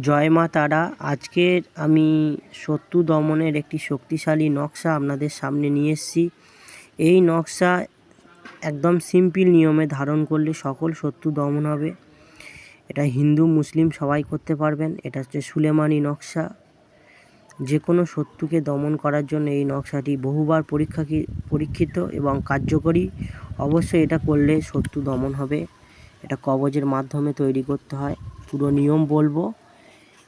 জয় মা তারা আজকের আমি শত্রু দমনের একটি শক্তিশালী নকশা আপনাদের সামনে নিয়ে এসেছি। এই নকশা একদম সিম্পল নিয়মে ধারণ করলে সকল শত্রু দমন হবে। এটা হিন্দু, মুসলিম সবাই করতে পারবেন। এটা হচ্ছে সুলেমানি নকশা। যে কোনো শত্রুকে দমন করার জন্য এই নকশাটি বহুবার পরীক্ষা পরীক্ষিত এবং কার্যকরী। অবশ্যই এটা করলে শত্রু দমন হবে। এটা কবজের মাধ্যমে তৈরি করতে হয়। পুরো নিয়ম বলব।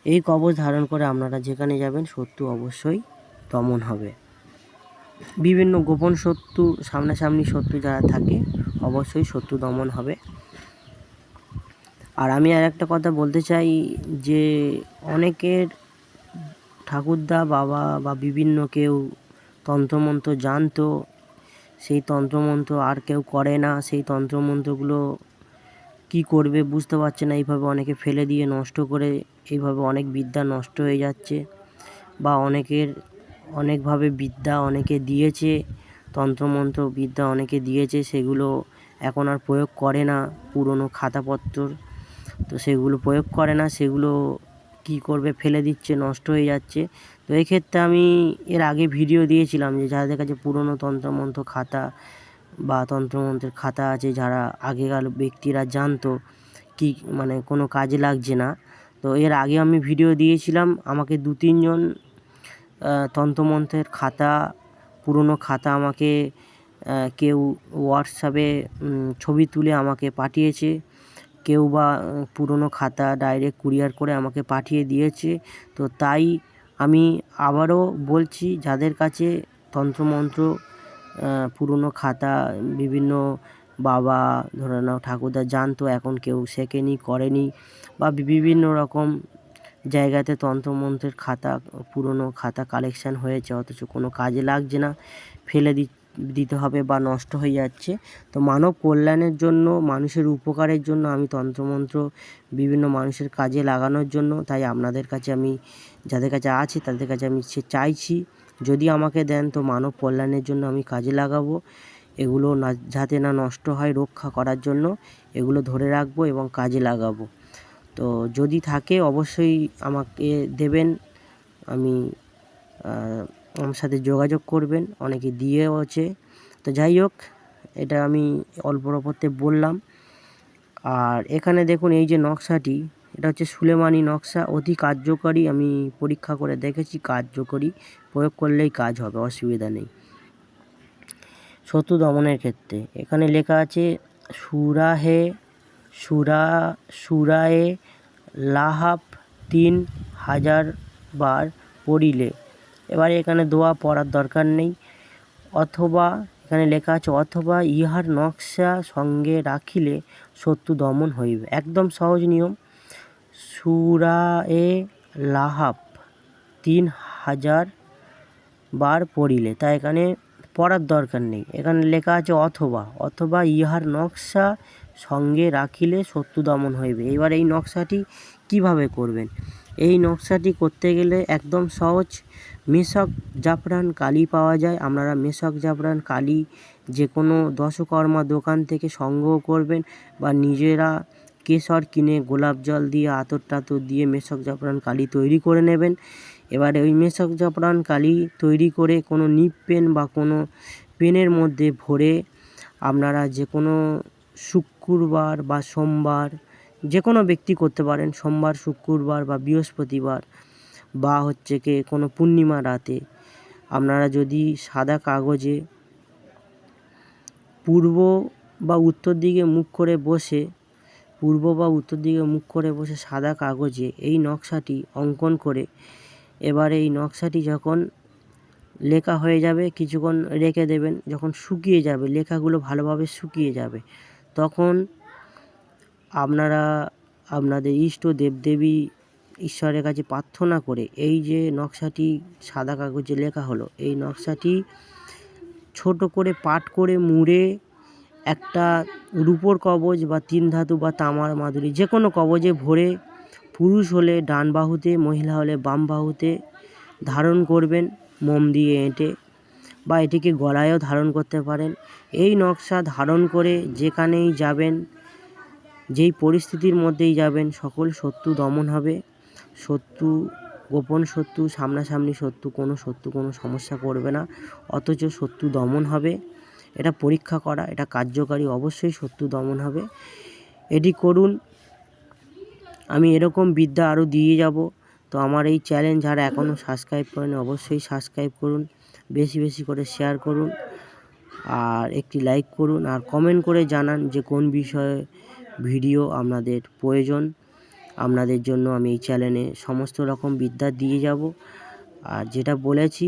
এই কবচ ধারণ করে আপনারা যেখানে যাবেন শত্রু অবশ্যই দমন হবে। বিভিন্ন গোপন শত্রু সামনাসামনি শত্রু যারা থাকে, অবশ্যই শত্রু দমন হবে। আর আমি আর একটা কথা বলতে চাই যে, অনেকের ঠাকুরদা, বাবা বা বিভিন্ন কেউ তন্ত্রমন্ত্র জানতো, সেই তন্ত্রমন্ত্র আর কেউ করে না। সেই তন্ত্রমন্ত্রগুলো কি করবে বুঝতে পারছে না। এইভাবে অনেকে ফেলে দিয়ে নষ্ট করে, এইভাবে অনেক বিদ্যা নষ্ট হয়ে যাচ্ছে বা অনেকের অনেকভাবে বিদ্যা অনেকে দিয়েছে, তন্ত্রমন্ত্র বিদ্যা অনেকে দিয়েছে, সেগুলো এখন আর প্রয়োগ করে না পুরনো খাতাপত্র তো সেগুলো প্রয়োগ করে না, সেগুলো কি করবে, ফেলে দিচ্ছে, নষ্ট হয়ে যাচ্ছে। তো এক্ষেত্রে আমি এর আগে ভিডিও দিয়েছিলাম যে, যাদের কাছে পুরনো তন্ত্রমন্ত্র খাতা বা তন্ত্রমন্ত্রের খাতা আছে, যারা আগেকার ব্যক্তিরা জানতো কি মানে কোনো কাজে লাগছে না। তো এর আগে আমি ভিডিও দিয়েছিলাম, আমাকে দু তিনজন তন্ত্রমন্ত্রের খাতা, পুরনো খাতা আমাকে কেউ হোয়াটসঅ্যাপে ছবি তুলে আমাকে পাঠিয়েছে, কেউ বা পুরনো খাতা ডাইরেক্ট কুরিয়ার করে আমাকে পাঠিয়ে দিয়েছে। তো তাই আমি আবারও বলছি, যাদের কাছে তন্ত্রমন্ত্র পুরনো খাতা, বিভিন্ন বাবা, ধরে নাও ঠাকুরদা জানতো, এখন কেউ শেখেনি, করেনি বা বিভিন্ন রকম জায়গাতে তন্ত্রমন্ত্রের খাতা, পুরনো খাতা কালেকশান হয়েছে, অথচ কোনো কাজে লাগছে না। ফেলে দি দিতে হবে বা নষ্ট হয়ে যাচ্ছে। তো মানব কল্যাণের জন্য, মানুষের উপকারের জন্য আমি তন্ত্রমন্ত্র বিভিন্ন মানুষের কাজে লাগানোর জন্য, তাই আপনাদের কাছে আমি, যাদের কাছে আছে, তাদের কাছে আমি সে চাইছি। যদি আমাকে দেন তো মানব কল্যাণের জন্য আমি কাজে লাগাবো। এগুলো না, যাতে না নষ্ট হয় রক্ষা করার জন্য এগুলো ধরে রাখব এবং কাজে লাগাবো। তো যদি থাকে অবশ্যই আমাকে দেবেন। আমি আমার সাথে যোগাযোগ করবেন। অনেকে দিয়েও আছে তো যাই হোক, এটা আমি অল্পর ওপরতে বললাম। আর এখানে দেখুন এই যে নকশাটি এটা হচ্ছে সুলেমানি নকশা, অতি কার্যকরী। আমি পরীক্ষা করে দেখেছি, কার্যকরী। প্রয়োগ করলেই কাজ হবে, অসুবিধা নেই। শত্রু দমনের ক্ষেত্রে এখানে লেখা আছে, সুরাহে, সুরা, সুরায়ে লাহাব তিন হাজার বার পড়িলে। এবারে এখানে দোয়া পড়ার দরকার নেই। অথবা এখানে লেখা আছে, অথবা ইহার নকশা সঙ্গে রাখিলে শত্রু দমন হইবে। একদম সহজ নিয়ম। সুরায়ে লাহাব তিন হাজার বার পড়িলে। তা এখানে পড়ার দরকার নেই। এখানে লেখা আছে অথবা। অথবা ইহার নকশা সঙ্গে রাখিলে শত্রু দমন হইবে। এবার এই নকশাটি কীভাবে করবেন? এই নকশাটি করতে গেলে একদম সহজ। মেশক জাফরান কালি পাওয়া যায়। আপনারা মেশক জাফরান কালি যে কোনো দশকর্মা দোকান থেকে সংগ্রহ করবেন বা নিজেরা কেশর কিনে গোলাপ জল দিয়ে আতর টাতর দিয়ে মেশক জাফরান কালি তৈরি করে নেবেন। এবারে ওই মেশক জাফরান কালি তৈরি করে কোনো নিপ পেন বা কোনো পেনের মধ্যে ভরে আপনারা যে কোনো শুক্রবার বা সোমবার যে কোনো ব্যক্তি করতে পারেন, সোমবার, শুক্রবার বা বৃহস্পতিবার বা হচ্ছে কি কোনো পূর্ণিমা রাতে। আপনারা যদি সাদা কাগজে পূর্ব বা উত্তর দিকে মুখ করে বসে পূর্ব বা উত্তর দিকে মুখ করে বসে সাদা কাগজে এই নকশাটি অঙ্কন করে, এবারে এই নকশাটি যখন লেখা হয়ে যাবে, কিছুক্ষণ রেখে দেবেন, যখন শুকিয়ে যাবে, লেখাগুলো ভালোভাবে শুকিয়ে যাবে, তখন আপনারা, আপনাদের ইষ্ট দেবদেবী ঈশ্বরের কাছে প্রার্থনা করে এই যে নকশাটি সাদা কাগজে লেখা হলো, এই নকশাটি ছোট করে পাট করে মুড়ে একটা রূপোর কবজ বা তিন ধাতু বা তামার মাদুরি যে কোনো কবজে ভরে পুরুষ হলে ডান বাহুতে, মহিলা হলে বাম বাহুতে ধারণ করবেন, মোম দিয়ে এঁটে বা এটিকে গলায়ও ধারণ করতে পারেন। এই নকশা ধারণ করে যেখানেই যাবেন, যেই পরিস্থিতির মধ্যেই যাবেন, সকল শত্রু দমন হবে। শত্রু গোপন শত্রু সামনাসামনি শত্রু কোনো শত্রু কোনো সমস্যা করবে না, অথচ শত্রু দমন হবে। এটা পরীক্ষা করা, এটা কার্যকারী, অবশ্যই শত্রু দমন হবে। এটি করুন। আমি এরকম বিদ্যা আরও দিয়ে যাব। তো আমার এই চ্যালেঞ্জ যারা এখনও সাবস্ক্রাইব করেন, অবশ্যই সাবস্ক্রাইব করুন। বেশি বেশি করে শেয়ার করুন। আর একটি লাইক করুন। আর কমেন্ট করে জানান যে কোন বিষয়ে ভিডিও আপনাদের প্রয়োজন। আপনাদের জন্য আমি এই চ্যানেলে সমস্ত রকম বিদ্যা দিয়ে যাব। আর যেটা বলেছি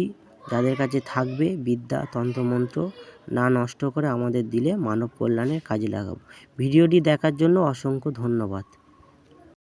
যাদের কাছে থাকবে বিদ্যা, তন্ত্রমন্ত্র না নষ্ট করে আমাদের দিলে মানব কল্যাণের কাজে লাগাবো। ভিডিওটি দেখার জন্য অসংখ্য ধন্যবাদ।